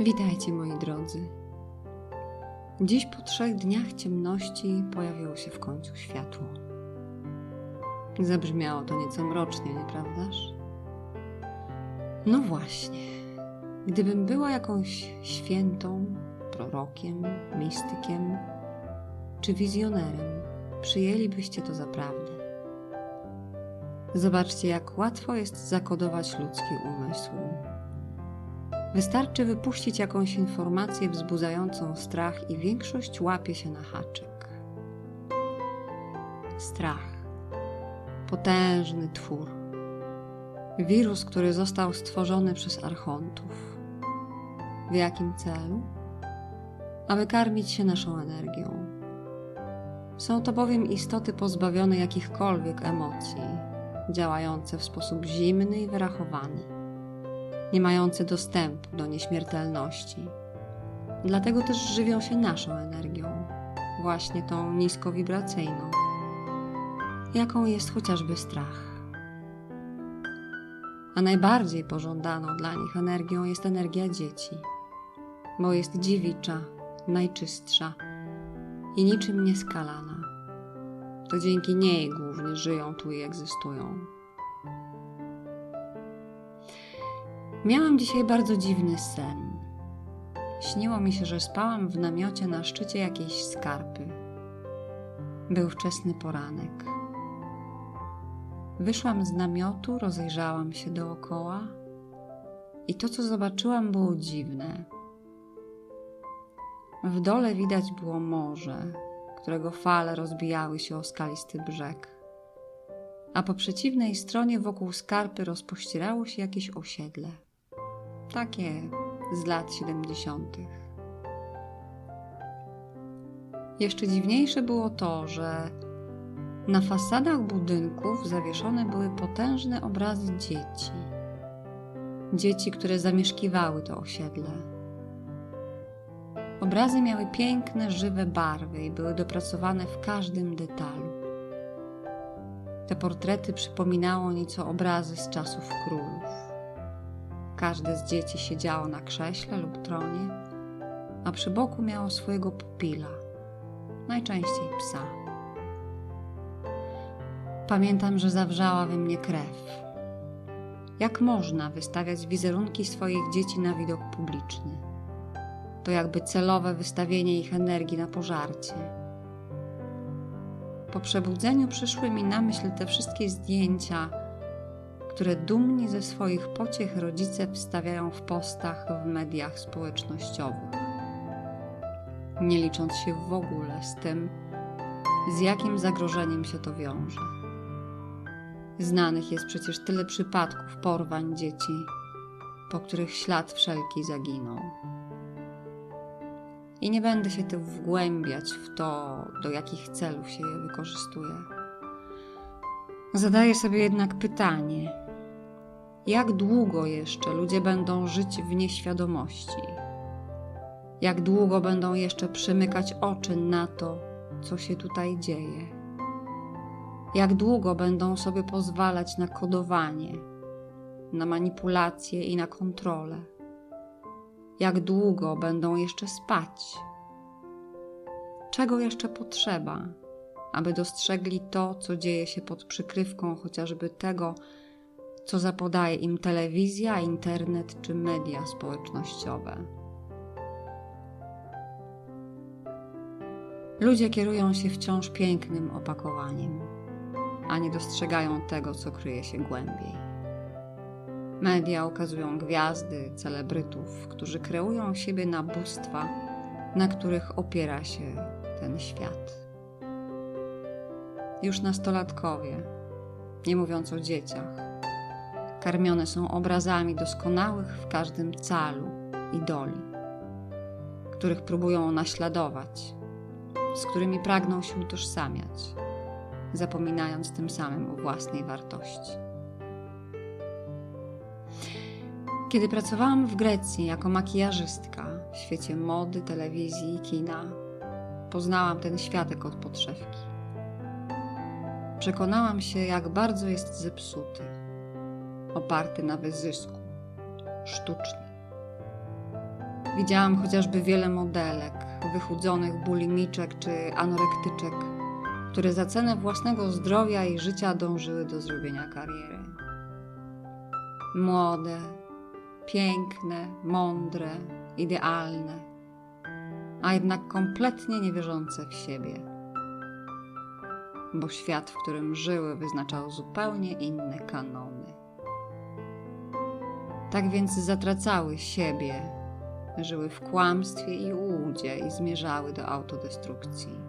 Witajcie moi drodzy. Dziś po trzech dniach ciemności pojawiło się w końcu światło. Zabrzmiało to nieco mrocznie, nieprawdaż? No właśnie. Gdybym była jakąś świętą, prorokiem, mistykiem czy wizjonerem, przyjęlibyście to za prawdę. Zobaczcie, jak łatwo jest zakodować ludzki umysł. Wystarczy wypuścić jakąś informację wzbudzającą strach i większość łapie się na haczyk. Strach. Potężny twór. Wirus, który został stworzony przez archontów. W jakim celu? Aby karmić się naszą energią. Są to bowiem istoty pozbawione jakichkolwiek emocji, działające w sposób zimny i wyrachowany nie mające dostępu do nieśmiertelności. Dlatego też żywią się naszą energią, właśnie tą niskowibracyjną, jaką jest chociażby strach. A najbardziej pożądaną dla nich energią jest energia dzieci, bo jest dziewicza, najczystsza i niczym nieskalana. To dzięki niej głównie żyją tu i egzystują. Miałam dzisiaj bardzo dziwny sen. Śniło mi się, że spałam w namiocie na szczycie jakiejś skarpy. Był wczesny poranek. Wyszłam z namiotu, rozejrzałam się dookoła i to, co zobaczyłam, było dziwne. W dole widać było morze, którego fale rozbijały się o skalisty brzeg, a po przeciwnej stronie wokół skarpy rozpościerało się jakieś osiedle takie z lat 70. Jeszcze dziwniejsze było to, że na fasadach budynków zawieszone były potężne obrazy dzieci. Dzieci, które zamieszkiwały to osiedle. Obrazy miały piękne, żywe barwy i były dopracowane w każdym detalu. Te portrety przypominało nieco obrazy z czasów królów. Każde z dzieci siedziało na krześle lub tronie, a przy boku miało swojego pupila, najczęściej psa. Pamiętam, że zawrzała we mnie krew. Jak można wystawiać wizerunki swoich dzieci na widok publiczny? To jakby celowe wystawienie ich energii na pożarcie. Po przebudzeniu przyszły mi na myśl te wszystkie zdjęcia które dumni ze swoich pociech rodzice wstawiają w postach w mediach społecznościowych. Nie licząc się w ogóle z tym, z jakim zagrożeniem się to wiąże. Znanych jest przecież tyle przypadków porwań dzieci, po których ślad wszelki zaginął. I nie będę się tu wgłębiać w to, do jakich celów się je wykorzystuje. Zadaję sobie jednak pytanie, jak długo jeszcze ludzie będą żyć w nieświadomości? Jak długo będą jeszcze przymykać oczy na to, co się tutaj dzieje? Jak długo będą sobie pozwalać na kodowanie, na manipulacje i na kontrolę? Jak długo będą jeszcze spać? Czego jeszcze potrzeba, aby dostrzegli to, co dzieje się pod przykrywką chociażby tego, co zapodaje im telewizja, internet czy media społecznościowe. Ludzie kierują się wciąż pięknym opakowaniem, a nie dostrzegają tego, co kryje się głębiej. Media ukazują gwiazdy, celebrytów, którzy kreują siebie na bóstwa, na których opiera się ten świat. Już nastolatkowie, nie mówiąc o dzieciach, karmione są obrazami doskonałych w każdym calu idoli, których próbują naśladować, z którymi pragną się utożsamiać, zapominając tym samym o własnej wartości. Kiedy pracowałam w Grecji jako makijażystka w świecie mody, telewizji i kina, poznałam ten światek od podszewki. Przekonałam się, jak bardzo jest zepsuty oparty na wyzysku, sztuczny. Widziałam chociażby wiele modelek, wychudzonych bulimiczek czy anorektyczek, które za cenę własnego zdrowia i życia dążyły do zrobienia kariery. Młode, piękne, mądre, idealne, a jednak kompletnie niewierzące w siebie. Bo świat, w którym żyły, wyznaczał zupełnie inne kanony. Tak więc zatracały siebie, żyły w kłamstwie i ułudzie i zmierzały do autodestrukcji.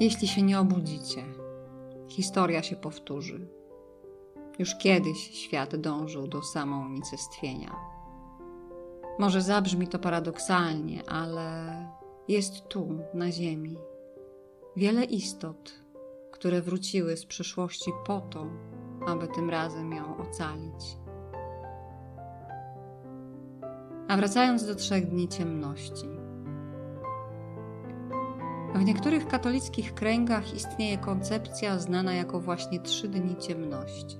Jeśli się nie obudzicie, historia się powtórzy. Już kiedyś świat dążył do samounicestwienia. Może zabrzmi to paradoksalnie, ale jest tu, na Ziemi, wiele istot, które wróciły z przeszłości po to, aby tym razem ją ocalić. A wracając do trzech dni ciemności. W niektórych katolickich kręgach istnieje koncepcja znana jako właśnie trzy dni ciemności,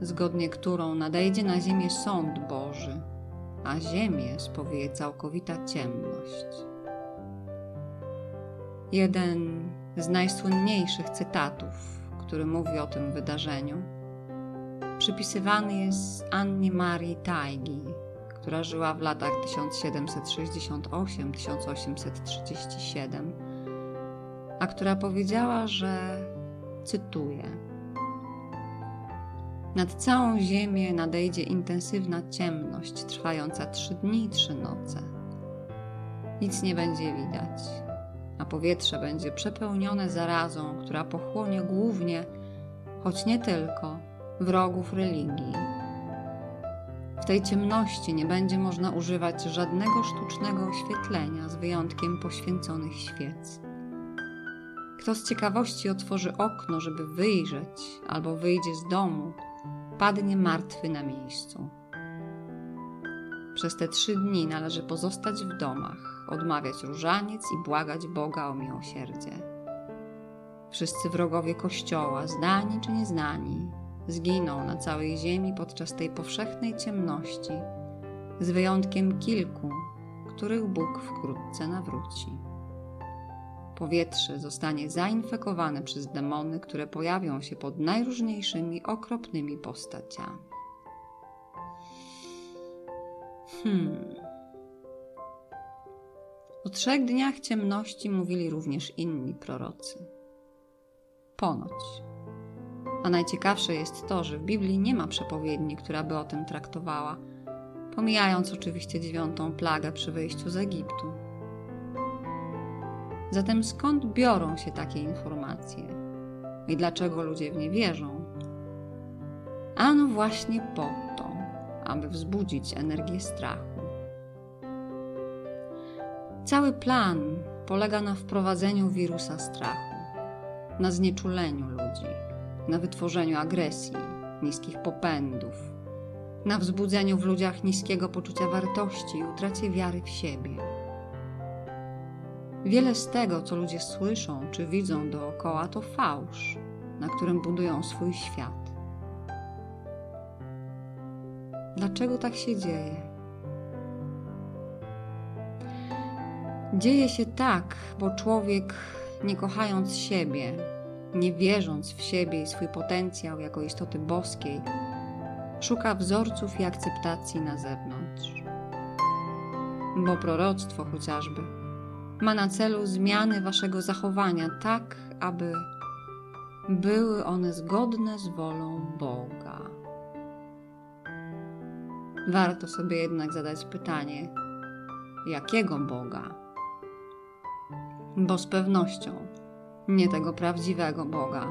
zgodnie którą nadejdzie na ziemię sąd Boży, a ziemię spowieje całkowita ciemność. Jeden z najsłynniejszych cytatów, który mówi o tym wydarzeniu, przypisywany jest Annie Marii Tajgi, która żyła w latach 1768-1837, a która powiedziała, że cytuję: Nad całą ziemię nadejdzie intensywna ciemność trwająca trzy dni i trzy noce. Nic nie będzie widać, a powietrze będzie przepełnione zarazą, która pochłonie głównie, choć nie tylko, wrogów religii. W tej ciemności nie będzie można używać żadnego sztucznego oświetlenia, z wyjątkiem poświęconych świec. Kto z ciekawości otworzy okno, żeby wyjrzeć, albo wyjdzie z domu, padnie martwy na miejscu. Przez te trzy dni należy pozostać w domach, odmawiać różaniec i błagać Boga o miłosierdzie. Wszyscy wrogowie Kościoła, znani czy nieznani, zginą na całej ziemi podczas tej powszechnej ciemności, z wyjątkiem kilku, których Bóg wkrótce nawróci. Powietrze zostanie zainfekowane przez demony, które pojawią się pod najróżniejszymi okropnymi postaciami. Hmm. O trzech dniach ciemności mówili również inni prorocy. Ponoć. A najciekawsze jest to, że w Biblii nie ma przepowiedni, która by o tym traktowała, pomijając oczywiście dziewiątą plagę przy wyjściu z Egiptu. Zatem skąd biorą się takie informacje i dlaczego ludzie w nie wierzą? Ano właśnie po to, aby wzbudzić energię strachu. Cały plan polega na wprowadzeniu wirusa strachu, na znieczuleniu ludzi, na wytworzeniu agresji, niskich popędów, na wzbudzeniu w ludziach niskiego poczucia wartości i utracie wiary w siebie. Wiele z tego, co ludzie słyszą czy widzą dookoła, to fałsz, na którym budują swój świat. Dlaczego tak się dzieje? Dzieje się tak, bo człowiek, nie kochając siebie, nie wierząc w siebie i swój potencjał jako istoty boskiej, szuka wzorców i akceptacji na zewnątrz. Bo proroctwo chociażby ma na celu zmiany waszego zachowania tak, aby były one zgodne z wolą Boga. Warto sobie jednak zadać pytanie, jakiego Boga? Bo z pewnością nie tego prawdziwego Boga,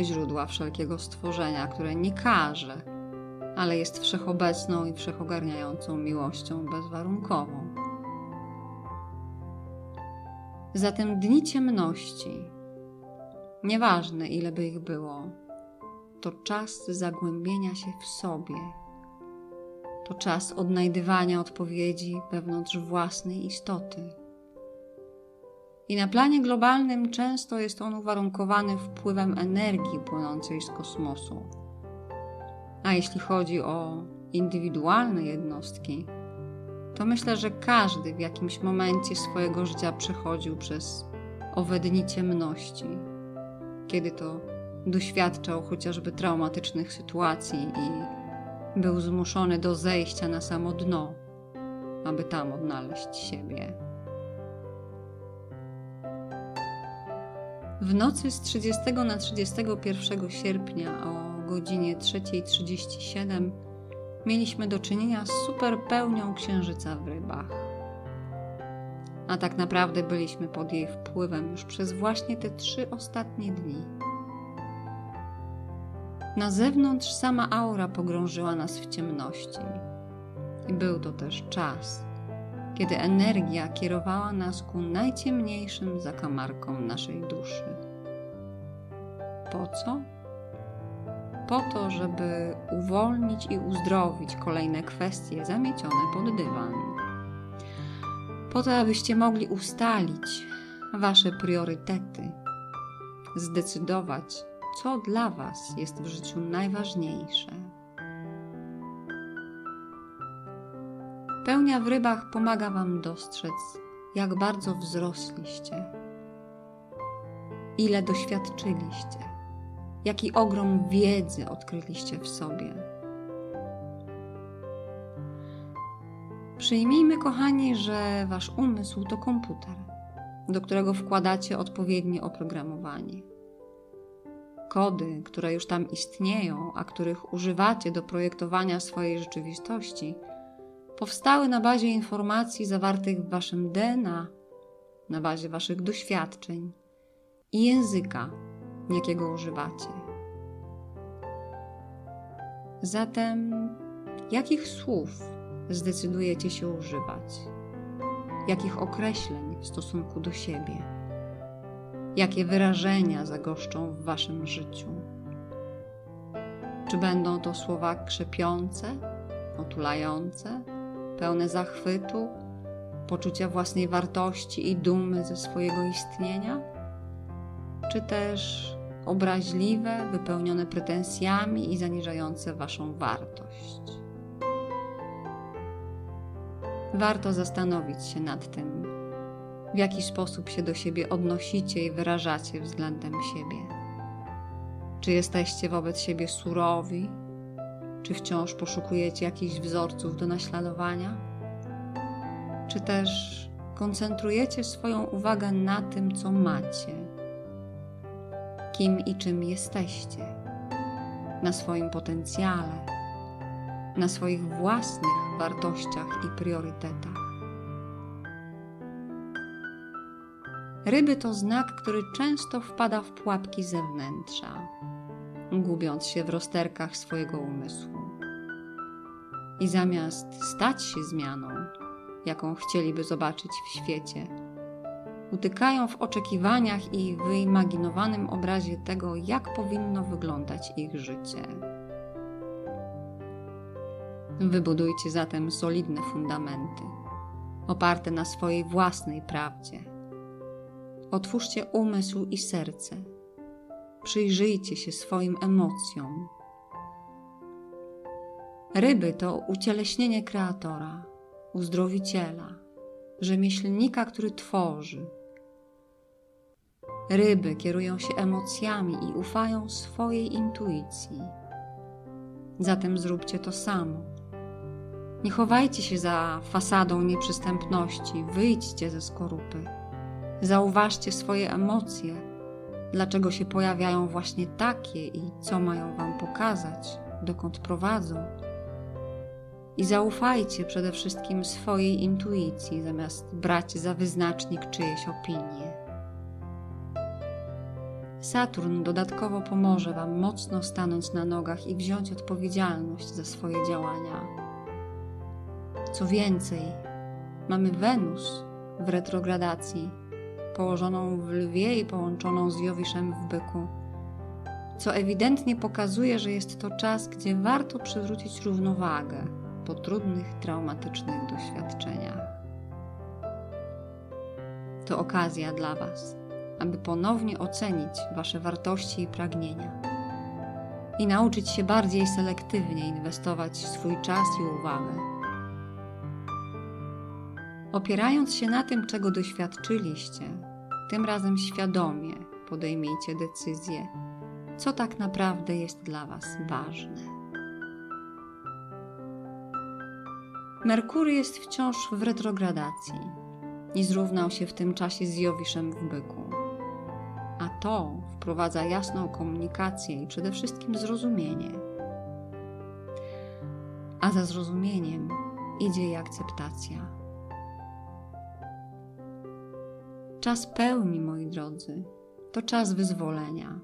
źródła wszelkiego stworzenia, które nie każe, ale jest wszechobecną i wszechogarniającą miłością bezwarunkową. Zatem dni ciemności, nieważne ile by ich było, to czas zagłębienia się w sobie. To czas odnajdywania odpowiedzi wewnątrz własnej istoty. I na planie globalnym często jest on uwarunkowany wpływem energii płynącej z kosmosu. A jeśli chodzi o indywidualne jednostki, to myślę, że każdy w jakimś momencie swojego życia przechodził przez owe dni ciemności, kiedy to doświadczał chociażby traumatycznych sytuacji i był zmuszony do zejścia na samo dno, aby tam odnaleźć siebie. W nocy z 30 na 31 sierpnia o godzinie 3.37 mieliśmy do czynienia z superpełnią księżyca w rybach. A tak naprawdę byliśmy pod jej wpływem już przez właśnie te trzy ostatnie dni. Na zewnątrz sama aura pogrążyła nas w ciemności. I był to też czas, kiedy energia kierowała nas ku najciemniejszym zakamarkom naszej duszy. Po co? Po to, żeby uwolnić i uzdrowić kolejne kwestie zamiecione pod dywan. Po to, abyście mogli ustalić Wasze priorytety, zdecydować, co dla Was jest w życiu najważniejsze. Pełnia w rybach pomaga Wam dostrzec, jak bardzo wzrosliście, ile doświadczyliście, jaki ogrom wiedzy odkryliście w sobie. Przyjmijmy, kochani, że Wasz umysł to komputer, do którego wkładacie odpowiednie oprogramowanie. Kody, które już tam istnieją, a których używacie do projektowania swojej rzeczywistości, powstały na bazie informacji zawartych w Waszym DNA, na bazie Waszych doświadczeń i języka, jakiego używacie. Zatem, jakich słów zdecydujecie się używać? Jakich określeń w stosunku do siebie? Jakie wyrażenia zagoszczą w Waszym życiu? Czy będą to słowa krzepiące, otulające, pełne zachwytu, poczucia własnej wartości i dumy ze swojego istnienia? Czy też obraźliwe, wypełnione pretensjami i zaniżające Waszą wartość? Warto zastanowić się nad tym, w jaki sposób się do siebie odnosicie i wyrażacie względem siebie. Czy jesteście wobec siebie surowi, czy wciąż poszukujecie jakichś wzorców do naśladowania? Czy też koncentrujecie swoją uwagę na tym, co macie? Kim i czym jesteście? Na swoim potencjale, na swoich własnych wartościach i priorytetach. Ryby to znak, który często wpada w pułapki zewnętrza, gubiąc się w rozterkach swojego umysłu. I zamiast stać się zmianą, jaką chcieliby zobaczyć w świecie, utykają w oczekiwaniach i wyimaginowanym obrazie tego, jak powinno wyglądać ich życie. Wybudujcie zatem solidne fundamenty, oparte na swojej własnej prawdzie. Otwórzcie umysł i serce. Przyjrzyjcie się swoim emocjom. Ryby to ucieleśnienie kreatora, uzdrowiciela, rzemieślnika, który tworzy. Ryby kierują się emocjami i ufają swojej intuicji. Zatem zróbcie to samo. Nie chowajcie się za fasadą nieprzystępności, wyjdźcie ze skorupy. Zauważcie swoje emocje, dlaczego się pojawiają właśnie takie i co mają Wam pokazać, dokąd prowadzą. I zaufajcie przede wszystkim swojej intuicji, zamiast brać za wyznacznik czyjeś opinie. Saturn dodatkowo pomoże Wam mocno stanąć na nogach i wziąć odpowiedzialność za swoje działania. Co więcej, mamy Wenus w retrogradacji, położoną w lwie i połączoną z Jowiszem w byku, co ewidentnie pokazuje, że jest to czas, gdzie warto przywrócić równowagę po trudnych, traumatycznych doświadczeniach. To okazja dla Was, aby ponownie ocenić Wasze wartości i pragnienia. i nauczyć się bardziej selektywnie inwestować swój czas i uwagę. Opierając się na tym, czego doświadczyliście, tym razem świadomie podejmijcie decyzję, co tak naprawdę jest dla Was ważne. Merkury jest wciąż w retrogradacji i zrównał się w tym czasie z Jowiszem w byku. A to wprowadza jasną komunikację i przede wszystkim zrozumienie. A za zrozumieniem idzie i akceptacja. Czas pełni, moi drodzy, to czas wyzwolenia.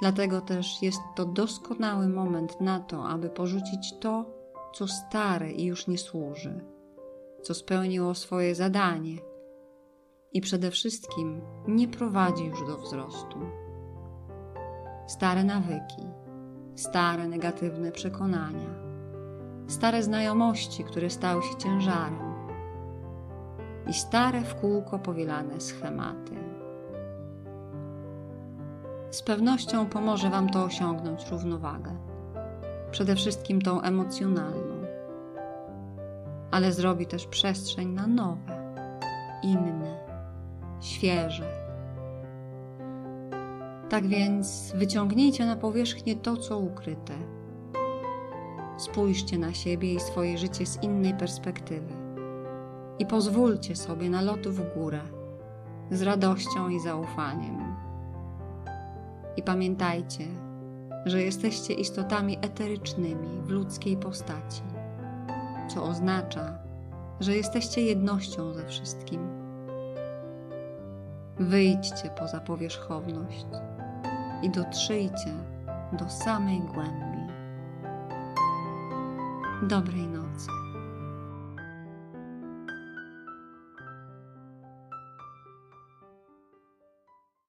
Dlatego też jest to doskonały moment na to, aby porzucić to, co stare i już nie służy, co spełniło swoje zadanie i przede wszystkim nie prowadzi już do wzrostu. Stare nawyki, stare negatywne przekonania, stare znajomości, które stały się ciężarem i stare w kółko powielane schematy. Z pewnością pomoże Wam to osiągnąć równowagę, przede wszystkim tą emocjonalną, ale zrobi też przestrzeń na nowe, inne, świeże. Tak więc wyciągnijcie na powierzchnię to, co ukryte. Spójrzcie na siebie i swoje życie z innej perspektywy i pozwólcie sobie na lot w górę z radością i zaufaniem. I pamiętajcie, że jesteście istotami eterycznymi w ludzkiej postaci, co oznacza, że jesteście jednością ze wszystkim. Wyjdźcie poza powierzchowność i dotrzyjcie do samej głębi. Dobrej nocy.